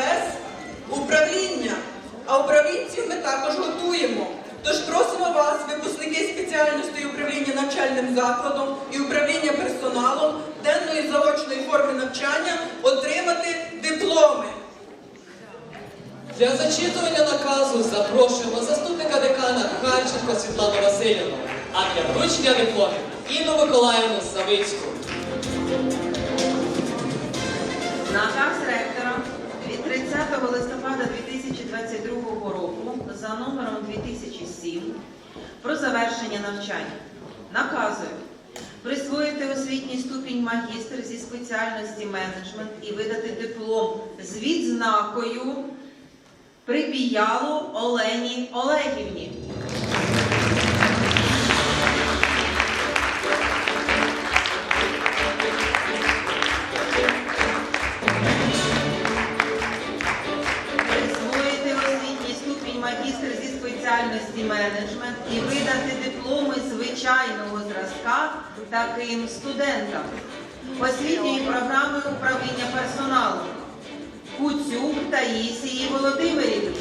без управління. А управлінців ми також готуємо. Тож просимо вас, випускники спеціальностей управління навчальним закладом і управління персоналом денної заочної форми навчання отримати дипломи. Для зачитування наказу запрошуємо заступника декана Харченко Світлану Васильівну, а для вручення дипломів Інну Миколаївну Савицьку. Наказ ректора від 30 листопада 2022 року за номером 2007 про завершення навчання наказує присвоїти освітній ступінь магістр зі спеціальності менеджмент і видати диплом з відзнакою Припіялу Олені Олегівні. Спеціальності менеджмент і видати дипломи звичайного зразка таким студентам освітньої програми управління персоналу Куцюк Таїсії Володимирівні.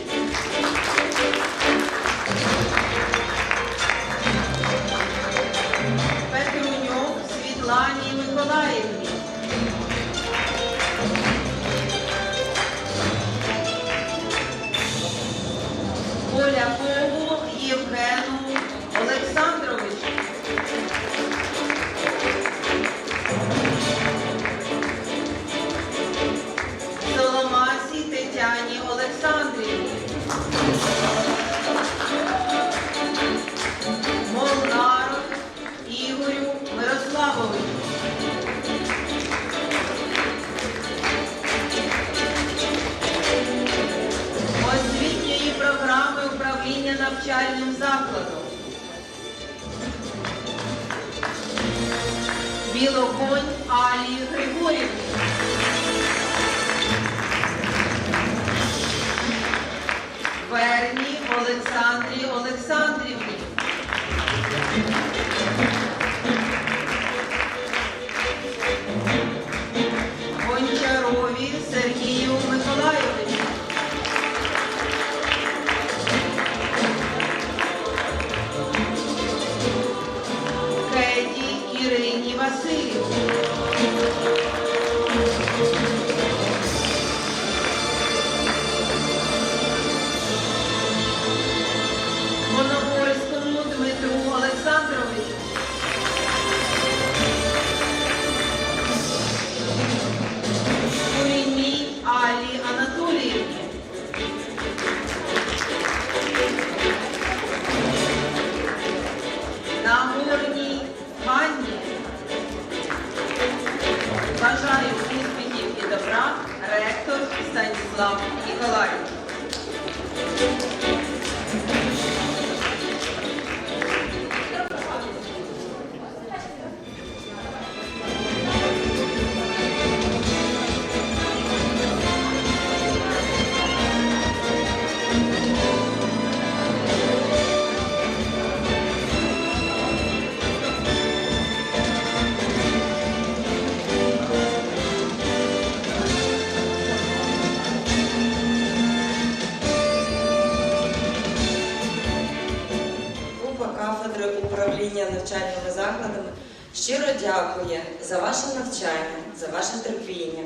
Управління навчальними закладами щиро дякує за ваше навчання, за ваше терпіння.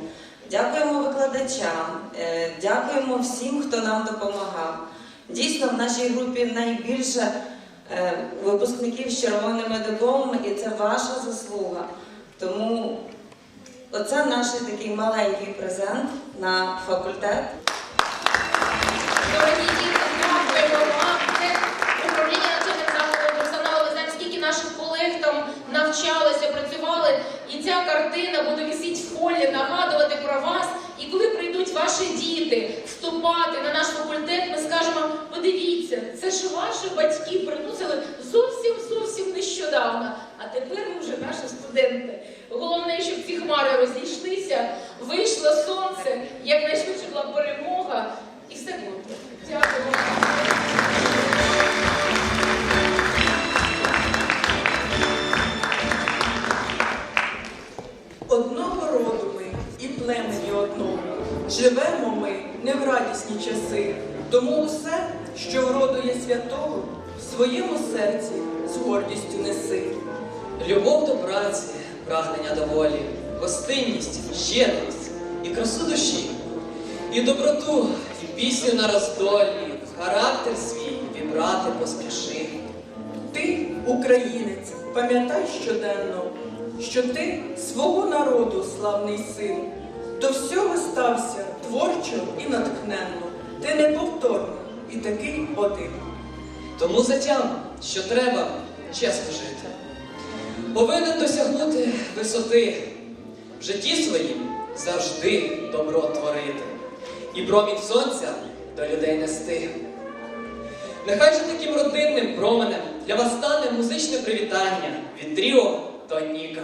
Дякуємо викладачам, е, дякуємо всім, хто нам допомагав. Дійсно, в нашій групі найбільше е, випускників з червоними дипломами, і це ваша заслуга. Тому оце наш такий маленький презент на факультет. Дорогі діти, дякуємо вам. Це управління навчальним закладом персоналу. Ми знаємо, скільки наших колег там навчалися, працювали. І ця картина буде висіти в холі, нагадувати про вас. І коли прийдуть ваші діти вступати на наш факультет, ми скажемо: подивіться, це ж ваші батьки приносили українець, пам'ятай щоденно, що ти свого народу, славний син, до всього стався творчо і натхненно. Ти неповторний і такий один. Тому затям, що треба чесно жити, повинен досягнути висоти, в житті своїм завжди добро творити, і промінь сонця до людей нести. Нехай же таким родинним променем для вас стане музичне привітання від Тріо до Ніка.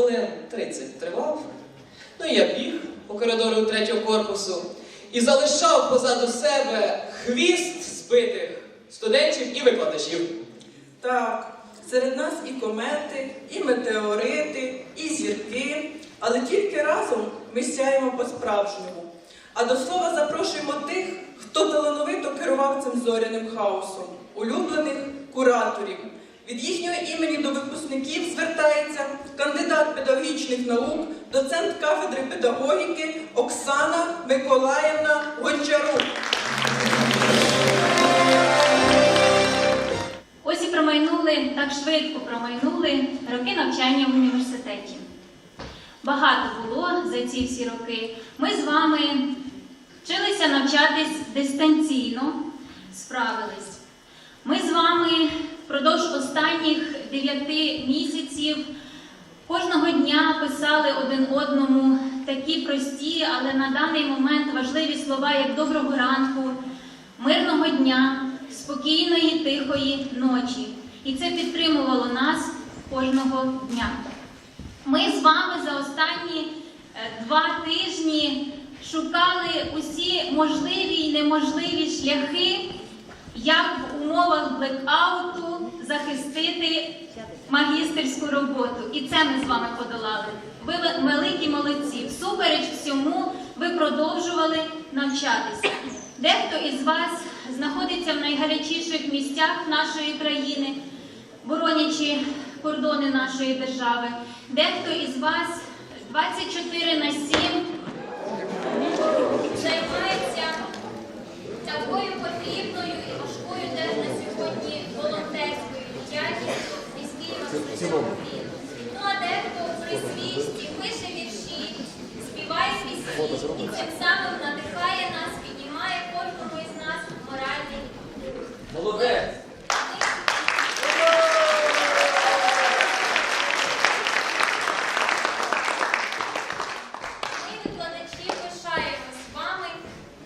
Хвилин 30 тривав. Ну я біг по коридору третього корпусу і залишав позаду себе хвіст збитих студентів і викладачів. Так, серед нас і комети, і метеорити, і зірки, але тільки разом ми сяємо по-справжньому. А до слова запрошуємо тих, хто талановито керував цим зоряним хаосом, улюблених кураторів. Від їхнього імені до випускників звертається кандидат педагогічних наук, доцент кафедри педагогіки Оксана Миколаївна Гончарук. Ось і промайнули, так швидко промайнули роки навчання в університеті. Багато було за ці всі роки. Ми з вами вчилися навчатись дистанційно, справились. Ми з вами впродовж останніх дев'яти місяців кожного дня писали один одному такі прості, але на даний момент важливі слова, як доброго ранку, мирного дня, спокійної, тихої ночі. І це підтримувало нас кожного дня. Ми з вами за останні е, два тижні шукали усі можливі і неможливі шляхи, як в умовах блекауту захистити магістерську роботу. І це ми з вами подолали. Ви великі молодці. Всупереч всьому ви продовжували навчатися. Дехто із вас знаходиться в найгарячіших місцях нашої країни, боронячи кордони нашої держави. Дехто із вас 24 на 7 займається такою потрібною і важкою теж на сьогодні волонтерською із Києва Святого Ну а дехто при свічці пише вірші, співає пісні і тим самим надихає нас, піднімає кожному із нас моральний. Молодець! Ми, викладачі, пишаємось вами.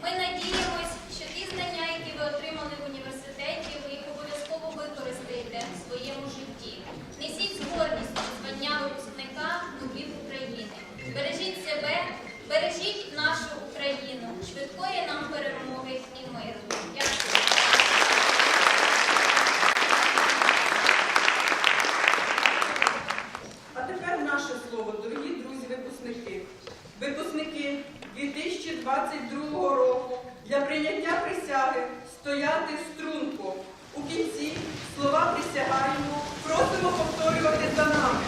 Ми надіємось, що ті знання, які ви отримали в університеті, ви їх обов'язково використаєте в своєму житті. Несіть з гордістю звання випускника новів України. Бережіть себе, бережіть нашу Україну, швидкої нам перемоги і миру. Дякую. А тепер наше слово, дорогі друзі-випускники. Випускники 2022 року для прийняття присяги стояти струнко. У кінці слова присягаємо, просимо повторювати за нами.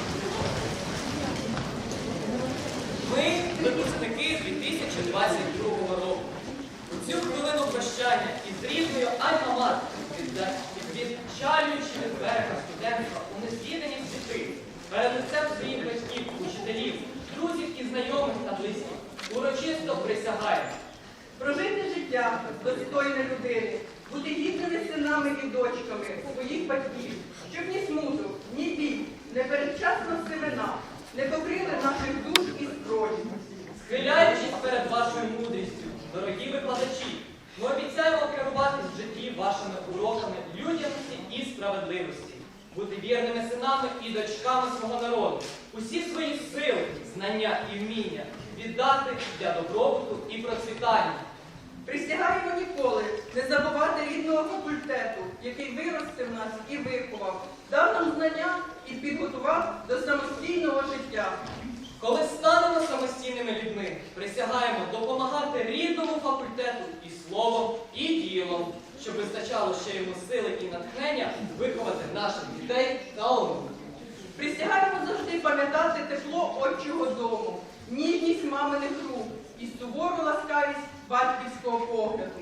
Ми випускники 2022 року. У цю хвилину прощання із рідною альма-матер, відчалюючи від берега студентства у незвідані світи, перед лицем своїх батьків, учителів, друзів і знайомих та близьких, урочисто присягаємо. Прожити життя достойне людини, бути гідними синами і дочками своїх батьків, щоб ні смуток, ні біль, не передчасна сивина не покрили наших душ і зброї. Схиляючись перед вашою мудрістю, дорогі викладачі, ми обіцяємо керувати в житті вашими уроками людяності і справедливості, бути вірними синами і дочками свого народу, усі свої сили, знання і вміння віддати для добробуту і процвітання. Присягаємо ніколи не забувати рідного факультету, який виростив нас і виховав, дав нам знання і підготував до самостійного життя. Коли станемо самостійними людьми, присягаємо допомагати рідному факультету і словом, і ділом, щоб вистачало ще йому сили і натхнення виховати наших дітей та онуків. Присягаємо завжди пам'ятати тепло отчого дому, ніжність маминих рук і сувору ласкавість батьківського погляду.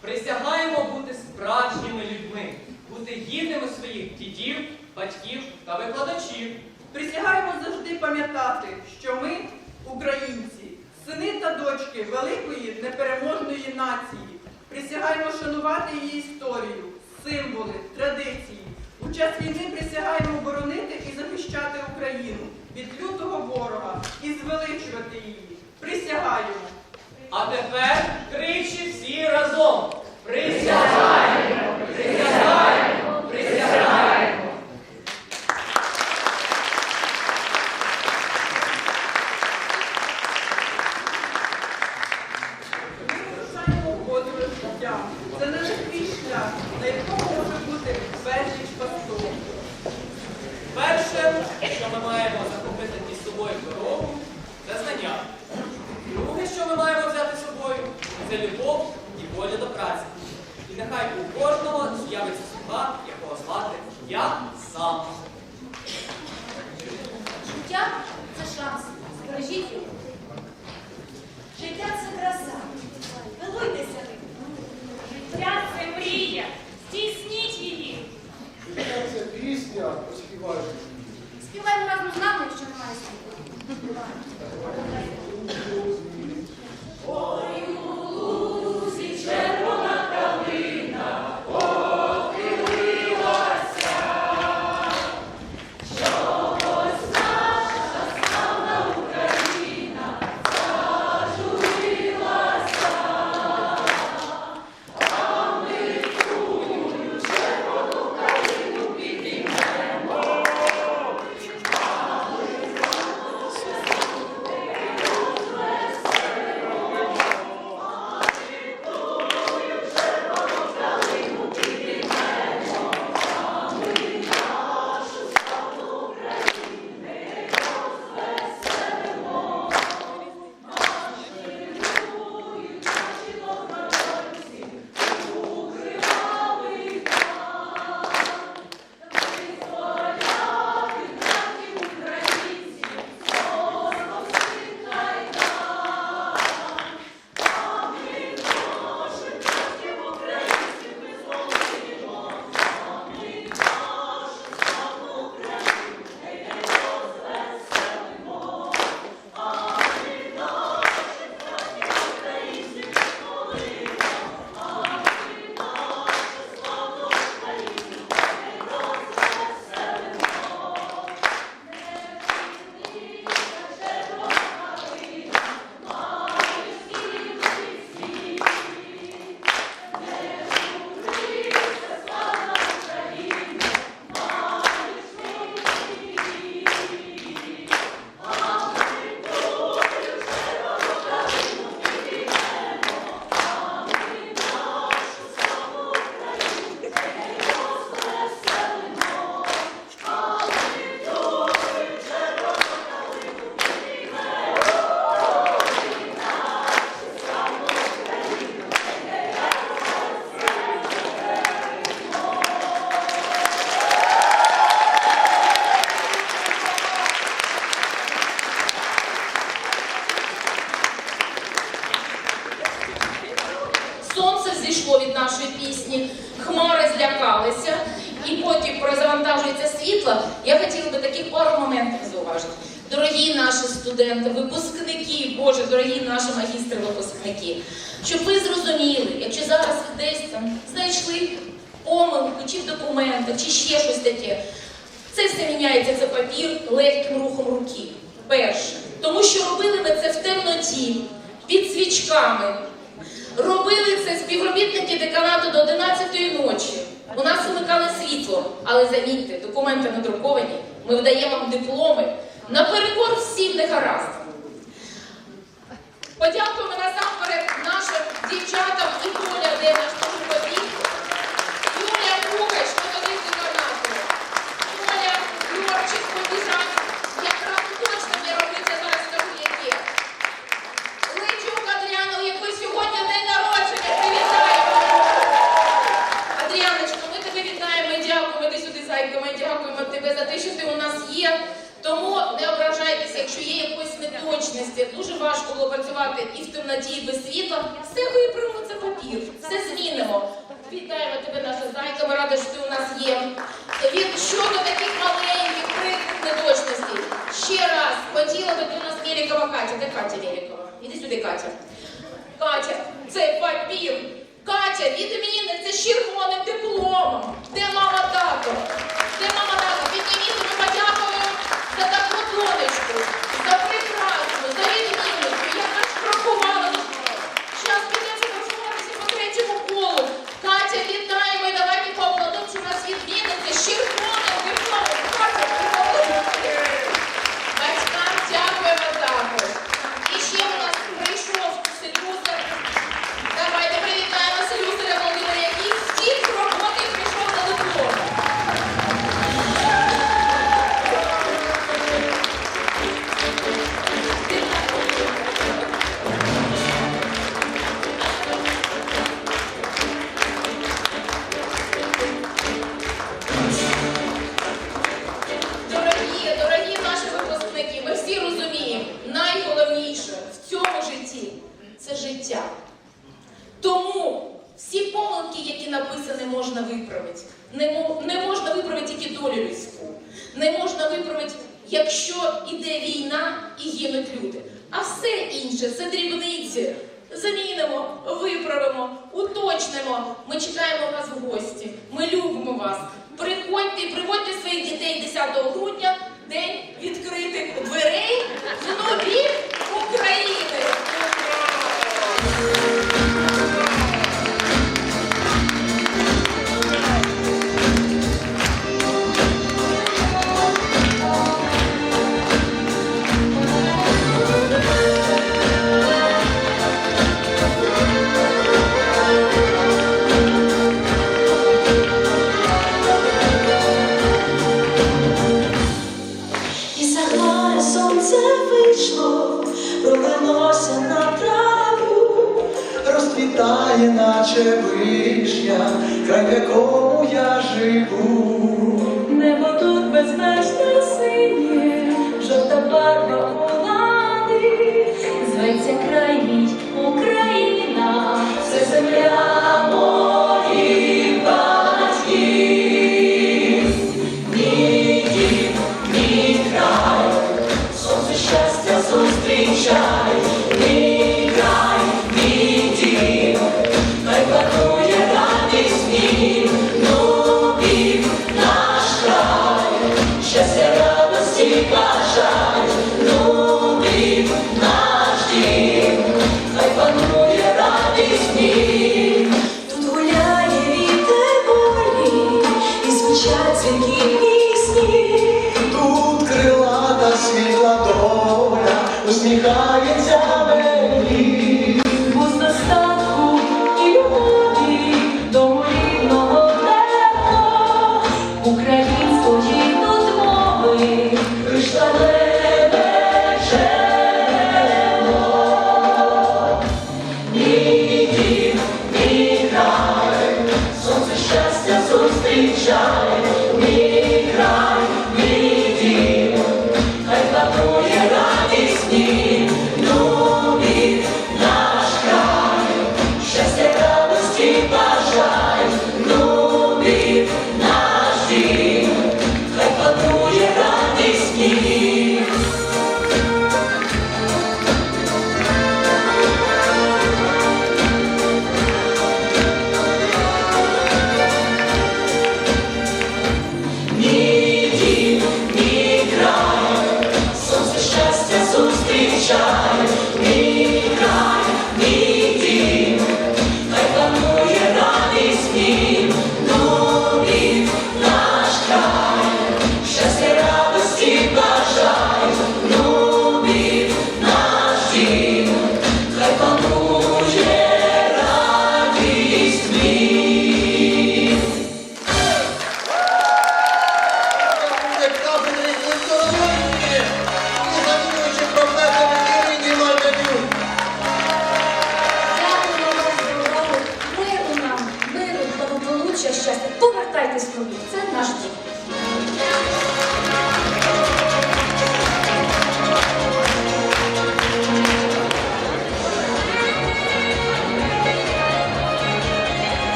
Присягаємо бути справжніми людьми, бути гідними своїх дідів, батьків та викладачів. Присягаємо завжди пам'ятати, що ми, українці, сини та дочки великої непереможної нації. Присягаємо шанувати її історію, символи, традиції. У час війни присягаємо боронити і захищати Україну від лютого ворога і звеличувати її. Присягаємо. А тепер тричі всі разом. Присягаємо! що ми маємо захопити із собою дорогу, це знання. Друге, що ми маємо взяти з собою, це любов і воля до праці. І нехай у кожного з'явиться слуга, якого звати я сам. Життя це шанс. Бережіть його. Життя це краса. Милуйтеся ним. Життя це мрія. Здійсніть її. Життя Це пісня, поспівайте. Співаємо разом з нами, якщо немає слів. Ще щось таке, це все міняється, це папір легким рухом руки. Перше. Тому що робили ми це в темноті, під свічками. Робили це співробітники деканату до 11-ї ночі. У нас вимикали світло, але замітьте, документи надруковані, ми видаємо вам дипломи наперекор всім негараздам. Подякуємо насамперед нашим дівчатам і Коля, де наш побіг. Юлія Кугач, методист деканату. Коля Юрчик, побіжать. Якраз точно не робиться, зараз яке. Личук Адріана, у якої сьогодні день народження, привітаємо! Адріаночко, ми тебе вітаємо дякуємо. Іди сюди, зайка, дякуємо тебе за те, що ти у нас є. Тому не ображайтеся, якщо є якоїсь неточності. Дуже важко було працювати і в темноті, і без світла. Все виправимо, це папір, все змінимо. Вітаємо тебе, наша зайка, ми раді, що ти у нас є. Від щодо таких маленьких прикрих неточностей. Ще раз хотіла би у нас Мєлікова Катя. Де Катя Мєлікова? Іди сюди, Катя. Катя, це папір. Катя, відміни, це з червоним дипломом. Де мама тато? Де мама тато? Підніміть, ми подякуємо за таку донечку, якщо йде війна і гинуть люди. А все інше це дрібниці. Замінимо, виправимо, уточнимо. Ми чекаємо вас в гості. Ми любимо вас. Приходьте приводьте своїх дітей 10 грудня, день відкритих дверей, в нові України. сонце вийшло, пролилося на траву, розцвітає, наче вишня, край в якому я живу. Небо тут безмежно синє, жовта барва влади, зветься край мій Україна, це земля моя.